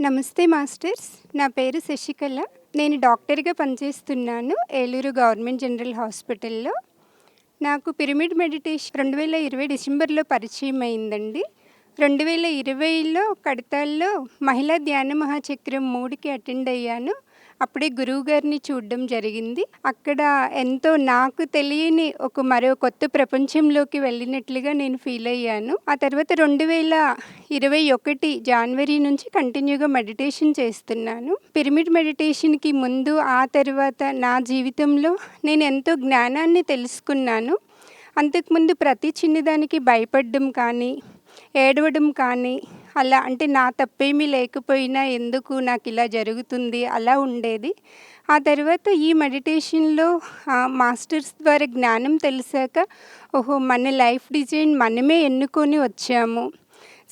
నమస్తే మాస్టర్స్. నా పేరు శశికళ. నేను డాక్టర్గా పనిచేస్తున్నాను ఏలూరు గవర్నమెంట్ జనరల్ హాస్పిటల్లో. నాకు పిరమిడ్ మెడిటేషన్ రెండు వేల ఇరవై డిసెంబర్లో పరిచయం అయిందండి. రెండు వేల ఇరవైలో కడతాల్లో మహిళా ధ్యాన మహాచక్రం మూడుకి అటెండ్ అయ్యాను. అప్పుడే గురువు గారిని చూడడం జరిగింది. అక్కడ ఎంతో నాకు తెలియని ఒక మరో కొత్త ప్రపంచంలోకి వెళ్ళినట్లుగా నేను ఫీల్ అయ్యాను. ఆ తర్వాత రెండు వేల ఇరవై ఒకటి జనవరి నుంచి కంటిన్యూగా మెడిటేషన్ చేస్తున్నాను. పిరమిడ్ మెడిటేషన్కి ముందు ఆ తర్వాత నా జీవితంలో నేను ఎంతో జ్ఞానాన్ని తెలుసుకున్నాను. అంతకుముందు ప్రతి చిన్నదానికి భయపడడం కానీ ఏడవడం కానీ అలా అంటే నా తప్పేమీ లేకపోయినా ఎందుకు నాకు ఇలా జరుగుతుంది అలా ఉండేది. ఆ తర్వాత ఈ మెడిటేషన్లో మాస్టర్స్ ద్వారా జ్ఞానం తెలిసాక ఓహో మన లైఫ్ డిజైన్ మనమే ఎన్నుకొని వచ్చాము.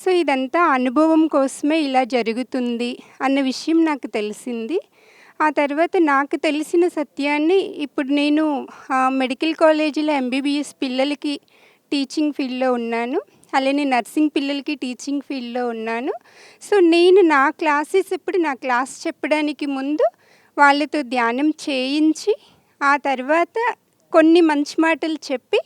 సో ఇదంతా అనుభవం కోసమే ఇలా జరుగుతుంది అన్న విషయం నాకు తెలిసింది. ఆ తర్వాత నాకు తెలిసిన సత్యాన్ని ఇప్పుడు నేను మెడికల్ కాలేజీలో ఎంబీబీఎస్ పిల్లలకి టీచింగ్ ఫీల్డ్లో ఉన్నాను. అలానే నర్సింగ్ పిల్లలకి టీచింగ్ ఫీల్డ్లో ఉన్నాను. సో నేను నా క్లాసెస్ ఇప్పుడు నా క్లాస్ చెప్పడానికి ముందు వాళ్ళతో ధ్యానం చేయించి ఆ తర్వాత కొన్ని మంచి మాటలు చెప్పి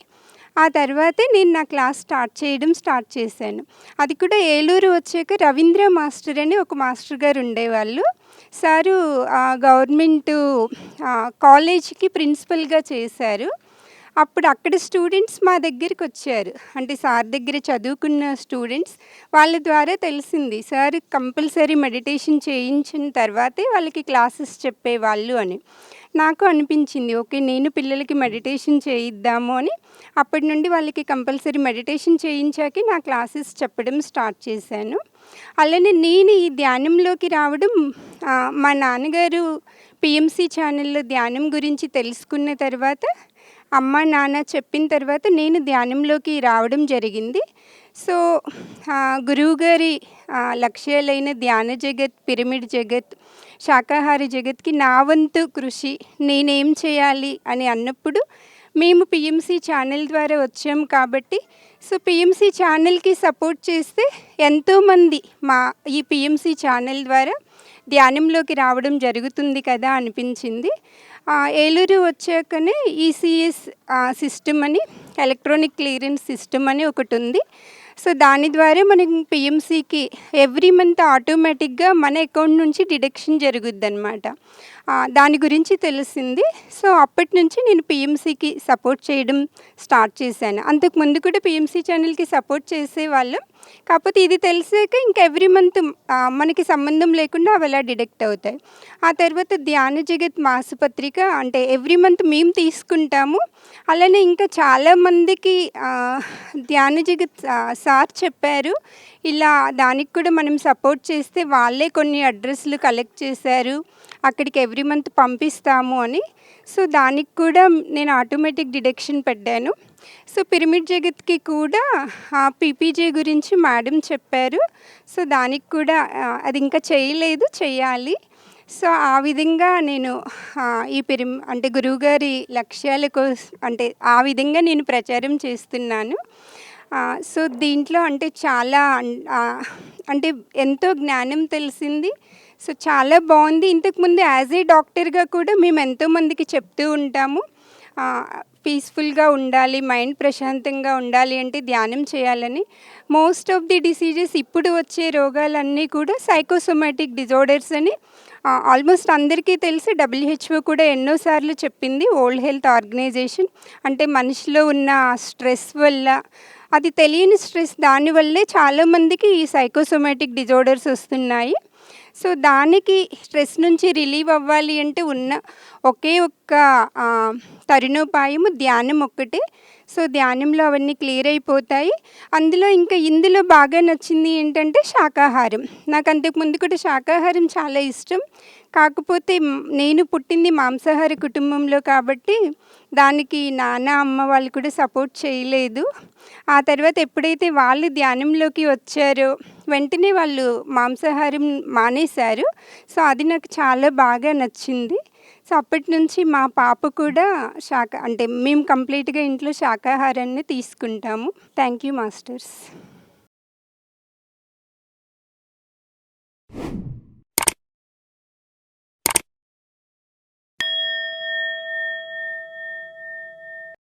ఆ తర్వాతే నేను నా క్లాస్ స్టార్ట్ చేయడం స్టార్ట్ చేశాను. అది కూడా ఏలూరు వచ్చాక రవీంద్ర మాస్టర్ అని ఒక మాస్టర్ గారు ఉండేవాళ్ళు. సారు గవర్నమెంట్ కాలేజీకి ప్రిన్సిపల్గా చేశారు. అప్పుడు అక్కడ స్టూడెంట్స్ మా దగ్గరికి వచ్చారు. అంటే సార్ దగ్గర చదువుకున్న స్టూడెంట్స్ వాళ్ళ ద్వారా తెలిసింది. సార్ కంపల్సరీ మెడిటేషన్ చేయించిన తర్వాతే వాళ్ళకి క్లాసెస్ చెప్పేవాళ్ళు అని. నాకు అనిపించింది ఓకే నేను పిల్లలకి మెడిటేషన్ చేయిద్దాము అని. అప్పటి నుండి వాళ్ళకి కంపల్సరీ మెడిటేషన్ చేయించాకే నా క్లాసెస్ చెప్పడం స్టార్ట్ చేశాను. అలానే నేను ఈ ధ్యానంలోకి రావడం మా నాన్నగారు పిఎంసి ఛానల్లో ధ్యానం గురించి తెలుసుకున్న తర్వాత అమ్మ నాన్న చెప్పిన తర్వాత నేను ధ్యానంలోకి రావడం జరిగింది. సో గురువుగారి లక్ష్యాలైన ధ్యాన జగత్ పిరమిడ్ జగత్ శాకాహార జగత్కి నా వంతు కృషి నేనేం చేయాలి అని అన్నప్పుడు మేము పిఎంసి ఛానల్ ద్వారా వచ్చాం కాబట్టి సో పిఎంసి ఛానల్కి సపోర్ట్ చేస్తే ఎంతోమంది మా ఈ పిఎంసి ఛానల్ ద్వారా ధ్యానంలోకి రావడం జరుగుతుంది కదా అనిపించింది. ఏలూరు వచ్చాకనే ఈసీఎస్ సిస్టమ్ అని ఎలక్ట్రానిక్ క్లియరెన్స్ సిస్టమ్ అని ఒకటి ఉంది సో దాని ద్వారా మనం పిఎంసికి ఎవ్రీ మంత్ ఆటోమేటిక్గా మన అకౌంట్ నుంచి డిడక్షన్ జరుగుద్ది అనమాట దాని గురించి తెలిసింది. సో అప్పటి నుంచి నేను పిఎంసికి సపోర్ట్ చేయడం స్టార్ట్ చేశాను. అంతకు ముందు కూడా పిఎంసి ఛానల్కి సపోర్ట్ చేసేవాళ్ళం. కాకపోతే ఇది తెలిసాక ఇంకా ఎవ్రీ మంత్ మనకి సంబంధం లేకుండా అవి ఎలా డిడక్ట్ అవుతాయి. ఆ తర్వాత ధ్యాన జగత్ మాసపత్రిక అంటే ఎవ్రీ మంత్ మేము తీసుకుంటాము. అలానే ఇంకా చాలామందికి ధ్యాన జగత్ సార్ చెప్పారు. ఇలా దానికి కూడా మనం సపోర్ట్ చేస్తే వాళ్ళే కొన్ని అడ్రస్లు కలెక్ట్ చేశారు. అక్కడికి ఎవ్రీ మంత్ పంపిస్తాము అని. సో దానికి కూడా నేను ఆటోమేటిక్ డిడక్షన్ పెట్టాను. సో పిరమిడ్ జగత్కి కూడా ఆ పీపీజే గురించి మేడం చెప్పారు. సో దానికి కూడా అది ఇంకా చేయలేదు చేయాలి. సో ఆ విధంగా నేను ఈ పిరి అంటే గురువుగారి లక్ష్యాల కోసం అంటే ఆ విధంగా నేను ప్రచారం చేస్తున్నాను. సో దీంట్లో అంటే చాలా అంటే ఎంతో జ్ఞానం తెలిసింది. సో చాలా బాగుంది. ఇంతకుముందు యాజ్ ఏ డాక్టర్గా కూడా మేము ఎంతోమందికి చెప్తూ ఉంటాము. పీస్ఫుల్గా ఉండాలి మైండ్ ప్రశాంతంగా ఉండాలి అంటే ధ్యానం చేయాలని. మోస్ట్ ఆఫ్ ది డిసీజెస్ ఇప్పుడు వచ్చే రోగాలన్నీ కూడా సైకోసోమాటిక్ డిజార్డర్స్ అని ఆల్మోస్ట్ అందరికీ తెలిసి. డబ్ల్యూహెచ్ఓ కూడా ఎన్నోసార్లు చెప్పింది. ఓల్డ్ హెల్త్ ఆర్గనైజేషన్ అంటే మనిషిలో ఉన్న స్ట్రెస్ వల్ల అది తెలియని స్ట్రెస్ దానివల్లే చాలామందికి ఈ సైకోసోమాటిక్ డిజార్డర్స్ వస్తున్నాయి. సో దానికి స్ట్రెస్ నుంచి రిలీవ్ అవ్వాలి అంటే ఉన్న ఒకే ఒక్క తరుణోపాయము ధ్యానం ఒక్కటే సో ధ్యానంలో అవన్నీ క్లియర్ అయిపోతాయి అందులో ఇంకా ఇందులో బాగా నచ్చింది ఏంటంటే శాకాహారం. నాకు అంతకుముందు కూడా శాకాహారం చాలా ఇష్టం. కాకపోతే నేను పుట్టింది మాంసాహార కుటుంబంలో కాబట్టి దానికి నాన్న అమ్మ వాళ్ళు కూడా సపోర్ట్ చేయలేదు. ఆ తర్వాత ఎప్పుడైతే వాళ్ళు ధ్యానంలోకి వచ్చారో వెంటనే వాళ్ళు మాంసాహారం మానేశారు. సో అది నాకు చాలా బాగా నచ్చింది. సో అప్పటి నుంచి మా పాప కూడా శాఖ అంటే మేము కంప్లీట్గా ఇంట్లో శాకాహారాన్ని తీసుకుంటాము. Thank you masters.